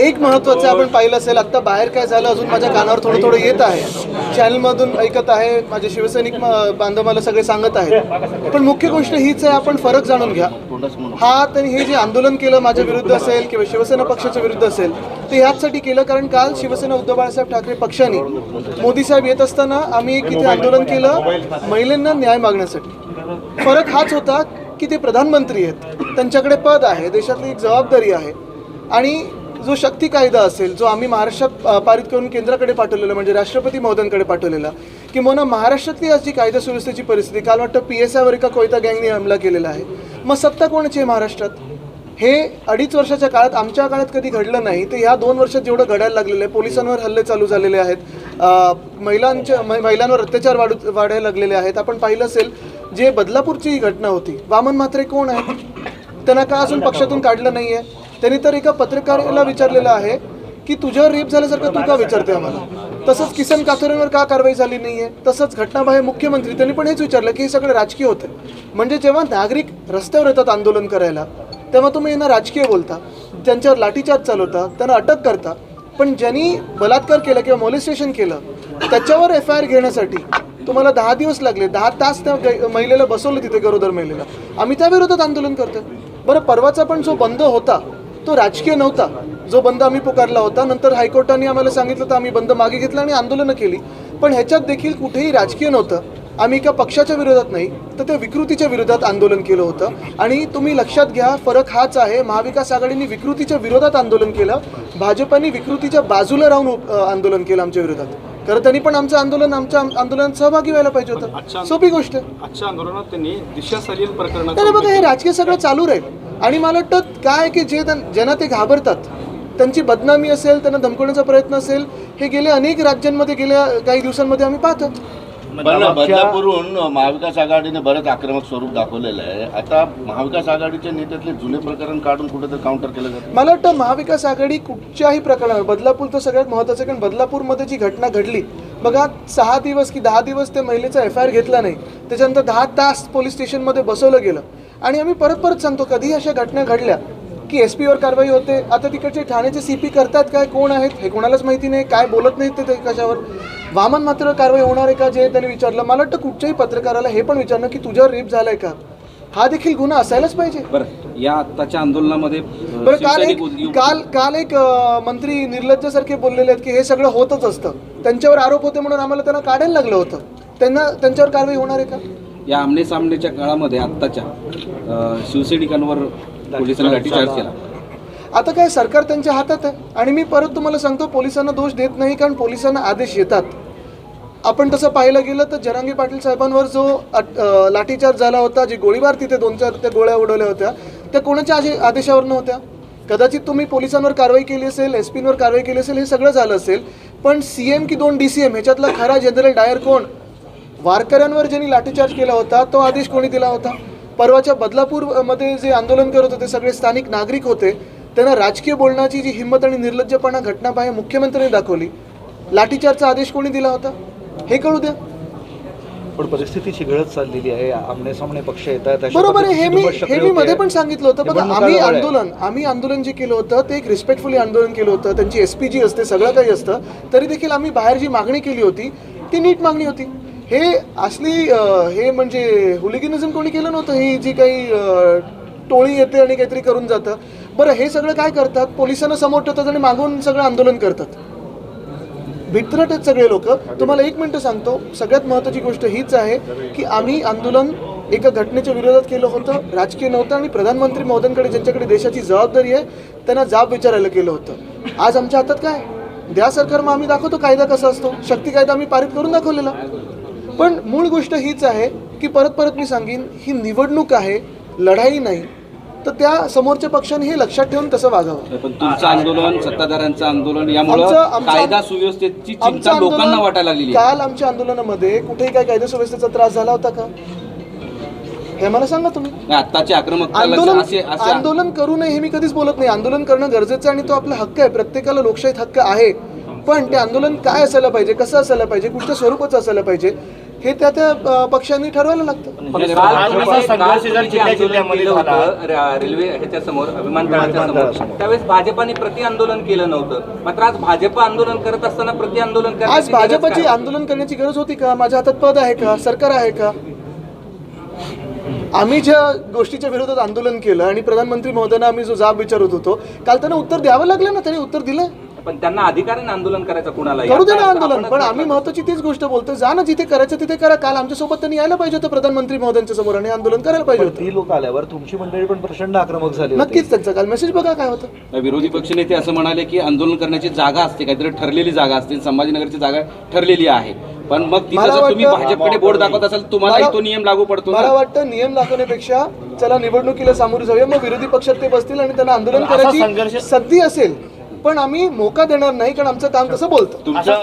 एक महत्त्वाचं आपण पाहिलं असेल आत्ता बाहेर काय झालं अजून माझ्या कानावर थोडं थोडं येत आहे. चॅनलमधून ऐकत आहे माझे शिवसैनिक बांधव मला सगळे सांगत आहेत. पण मुख्य गोष्ट हीच आहे आपण फरक जाणून घ्या. हा त्यांनी हे जे आंदोलन केलं माझ्या विरुद्ध असेल किंवा शिवसेना पक्षाच्या विरुद्ध असेल ते ह्याचसाठी केलं कारण काल शिवसेना उद्धव बाळासाहेब ठाकरे पक्षाने मोदी साहेब येत असताना आम्ही एक इथे आंदोलन केलं महिलांना न्याय मागण्यासाठी. फरक हाच होता की ते प्रधानमंत्री आहेत. त्यांच्याकडे पद आहे देशातली एक जबाबदारी आहे. आणि जो शक्ती कायदा असेल जो आम्ही महाराष्ट्रात पारित करून केंद्राकडे पाठवलेला म्हणजे राष्ट्रपती महोदयांकडे पाठवलेला किंवा महाराष्ट्रातली आज जी कायदा सुव्यवस्थेची परिस्थिती काल वाटतं पी एस आयवर एका कोयता गँगने हमला केलेला आहे. मग सत्ता कोणाची आहे महाराष्ट्रात? हे अडीच वर्षाच्या काळात आमच्या काळात कधी घडलं नाही. तर ह्या दोन वर्षात जेवढं घडायला लागलेलं आहे पोलिसांवर हल्ले चालू झालेले आहेत महिलांच्या मै- महिलांवर अत्याचार वाढू वाढायला लागलेले आहेत. आपण पाहिलं असेल जे बदलापूरची ही घटना होती वामन म्हात्रे कोण आहेत? त्यांना का अजून पक्षातून काढलं नाही आहे त्यांनी तर एका पत्रकाराला विचारलेलं आहे की तुझ्यावर रेप झाल्यासारखं तू का विचारते आम्हाला? तसंच किसन काथोरेंवर का कारवाई झाली नाहीये? तसंच घटनाबाह्य मुख्यमंत्री त्यांनी पण हेच विचारलं की हे सगळं राजकीय होतं. म्हणजे जेव्हा नागरिक रस्त्यावर येतात आंदोलन करायला तेव्हा तुम्ही यांना राजकीय बोलता त्यांच्यावर लाठीचार्ज चालवता त्यांना अटक करता. पण ज्यांनी बलात्कार केला किंवा मोलिस्टेशन केलं त्याच्यावर एफ आय आर घेण्यासाठी तुम्हाला दहा दिवस लागले. दहा तास त्या महिलेला बसवलं तिथे गरोदर महिलेला. आम्ही त्या विरोधात आंदोलन करतोय. बरं परवाचा पण जो बंद होता तो राजकीय नव्हता. जो बंद आम्ही पुकारला होता. नंतर हायकोर्टाने आम्हाला सांगितलं तर आम्ही बंद मागे घेतला आणि आंदोलनं केली. पण ह्याच्यात देखील कुठेही राजकीय नव्हतं. आम्ही एका पक्षाच्या विरोधात नाही तर त्या विकृतीच्या विरोधात आंदोलन केलं होतं. आणि तुम्ही लक्षात घ्या फरक हाच आहे महाविकास आघाडीने विकृतीच्या विरोधात आंदोलन केलं. भाजपाने विकृतीच्या बाजूला राहून आंदोलन केलं आमच्या विरोधात. खरं त्यांनी पण आमचं आंदोलन आमच्या आम- आंदोलनात सहभागी व्हायला पाहिजे होतं. सोपी गोष्ट. आजच्या आंदोलनात त्यांनी दिशा तर बघा हे राजकीय सगळं चालू राहील. आणि मला वाटतं काय की जे त्यां- ज्यांना ते घाबरतात त्यांची बदनामी असेल त्यांना धमकवण्याचा प्रयत्न असेल हे गेल्या अनेक राज्यांमध्ये गेल्या काही दिवसांमध्ये आम्ही पाहतो. पण बदलापूरहून महाविकास आघाडीने बरंच आक्रमक स्वरूप दाखवलेलं आहे. आता महाविकास आघाडीच्या नेत्यातले जुने प्रकरण काढून कुठेतरी काउंटर केलं जातं. मला वाटतं महाविकास आघाडी कुठच्याही प्रकरणावर बदलापूर तर सगळ्यात महत्त्वाचं आहे, कारण बदलापूरमध्ये जी घटना घडली बघा सहा दिवस की दहा दिवस त्या महिलेचा एफ आय आर घेतला नाही त्याच्यानंतर दहा तास पोलीस स्टेशनमध्ये बसवलं गेलं आणि आम्ही परत परत सांगतो कधी अशा घटना घडल्या की एस पीवर कारवाई होते. आता तिकडचे ठाण्याचे सी पी करतात काय कोण आहेत हे कोणालाच माहिती नाही काय बोलत नाहीत ते- कशावर? वामन मात्र कारवाई होणार आहे का जे त्यांनी विचारलं. मला वाटतं कुठच्याही पत्रकाराला हे पण विचारणं की तुझ्यावर रेप झालाय का? हा देखील गुन्हा असायलाच पाहिजे. बरं या आत्ताच्या आंदोलनामध्ये बरं काल एक काल काल एक मंत्री निर्लज्जासारखे बोललेले आहेत की हे सगळं होतच असतं. त्यांच्यावर आरोप होते म्हणून आम्हाला त्यांना काढायला लागलं होतं. त्यांना त्यांच्यावर कारवाई होणार आहे का? या आमने सामनेच्या काळामध्ये आत्ताच्या शिवसैनिकांवर पोलिसांनी लाठीचार्ज केला. आता काय सरकार त्यांच्या हातात आहे? आणि मी परत तुम्हाला सांगतो पोलिसांना दोष देत नाही कारण पोलिसांना आदेश येतात. आपण तसं पाहायला गेलं तर जरांगी पाटील साहेबांवर जो लाठीचार्ज झाला होता जे गोळीबार तिथे दोन चार त्या गोळ्या उडवल्या होत्या त्या कोणाच्या आजे- आदेशावर नव्हत्या कदाचित तुम्ही पोलिसांवर कारवाई केली असेल एस पींवर कारवाई केली असेल हे सगळं झालं असेल पण सी एम की दोन डी सी एम ह्याच्यातला खरा जनरल डायर कोण? वारकऱ्यांवर ज्यांनी लाठीचार्ज केला होता तो आदेश कोणी दिला होता? परवाच्या बदलापूरमध्ये जे आंदोलन करत होते सगळे स्थानिक नागरिक होते त्यांना राजकीय बोलण्याची जी हिंमत आणि निर्लज्जपणा घटना पाहे मुख्यमंत्र्यांनी दाखवली. लाठीचार्जचा आदेश कोणी दिला होता? हे कळू द्या. पण परिस्थिती चिघळत चाललेली आहे. आमने सामने पक्ष येत आहेत अशा बरोबर आहे. हे मी हे मी मध्ये पण सांगितलं होतं. बघा आम्ही. आंदोलन आम्ही आंदोलन जे केलं होतं ते एक रिस्पेक्टफुली आंदोलन केलं होतं. त्यांची एस पी जी असते सगळं काही असतं. तरी देखील आम्ही बाहेर जी मागणी केली होती ती नीट मागणी होती. हे असली हे म्हणजे हुलिगिनिझम कोणी केलं नव्हतं? ही जी काही टोळी येते आणि काहीतरी करून जातं. बरं हे सगळं काय करतात? पोलिसांना समोर ठेवतात आणि मागून सगळं आंदोलन करतात. भित्रट आहेत सगळे लोक. तुम्हाला एक मिनटं सांगतो. सगळ्यात महत्त्वाची गोष्ट हीच आहे की आम्ही आंदोलन एका घटनेच्या विरोधात केलं होतं राजकीय नव्हतं आणि प्रधानमंत्री महोदयांकडे ज्यांच्याकडे देशाची जबाबदारी आहे त्यांना जाब विचारायला केलं होतं. आज आमच्या हातात काय? द्या सरकार मग आम्ही दाखवतो. कायदा कसा असतो? शक्ती कायदा आम्ही पारित करून दाखवलेला. पण मूळ गोष्ट हीच आहे की परत परत मी सांगेन ही निवडणूक आहे लढाई नाही. तर त्या समोरच्या पक्षाने हे लक्षात ठेवून तसं वागावं. पण तुमचं आंदोलन सत्ताधाऱ्यांचं आंदोलन यामुळं आमचं- आमचं- कायदा सुव्यवस्थेची आमचं चिंता आंदोलन- लोकांना वाटायला लागलेली आहे. काल आमच्या आंदोलनामध्ये कुठेही काय कायदा सुव्यवस्थेचा त्रास झाला होता का? हे मला सांगा तुम्ही. नाही, आत्ताची आक्रमकता लक्ष- आंदोलन असे असे आंदोलन करू नये हे मी कधीच बोलत नाही. आंदोलन करणं गरजेचं आणि तो आपला हक्क आहे. प्रत्येकाला लोकशाहीत हक्क आहे. पण ते आंदोलन काय असायला पाहिजे कसं असायला पाहिजे कुठच्या स्वरूपाचं असायला पाहिजे हे त्या त्या पक्षांनी ठरवायला लागतं. रेल्वे ह्याच्या समोर विमानतळाच्या समोर. त्यावेळेस भाजपाने प्रति आंदोलन केलं नव्हतं. मात्र आज भाजप आंदोलन करत असताना प्रति आंदोलन आज भाजपची? आंदोलन करण्याची गरज होती का? माझ्या हातात पद आहे का? सरकार आहे का? आम्ही ज्या गोष्टीच्या विरोधात आंदोलन केलं आणि प्रधानमंत्री महोदयांना आम्ही जो जाब विचारत होतो काल त्यांना उत्तर द्यावं लागलं ना? त्यांनी उत्तर दिलं? पण त्यांना अधिकार आहे आंदोलन करायचं कुणाला करू दे ना आंदोलन पण. आम्ही महत्वाची तीच गोष्ट बोलतोय. जा ना जिथे करायचं तिथे करा. काल आमच्यासोबत त्यांनी यायला पाहिजे होतं प्रधानमंत्री महोदयांच्या समोर आणि आंदोलन करायला पाहिजे होतं. ती लोक आल्यावर तुमची मंडळी पण प्रचंड आक्रमक झाली होती. नक्कीच त्यांचा. काल मेसेज बघा काय होतं. विरोधी पक्षनेते असं म्हणाले की आंदोलन करण्याची जागा असते काहीतरी ठरलेली जागा असते. संभाजीनगरची जागा ठरलेली आहे. पण मग तुम्ही भाजपकडे बोर्ड दाखवत असाल तुम्हालाही मला- तो नियम लागू पडतो मला ना वाटतं नियम दाखवण्यापेक्षा चला निवडणुकीला सामोरे जाऊया. मग विरोधी पक्षात ते बसतील आणि त्यांना आंदोलन करायची संघर्ष- संधी असेल पण आम्ही मोका देणार नाही कारण आमचं काम तसं बोलतं. तुमच्या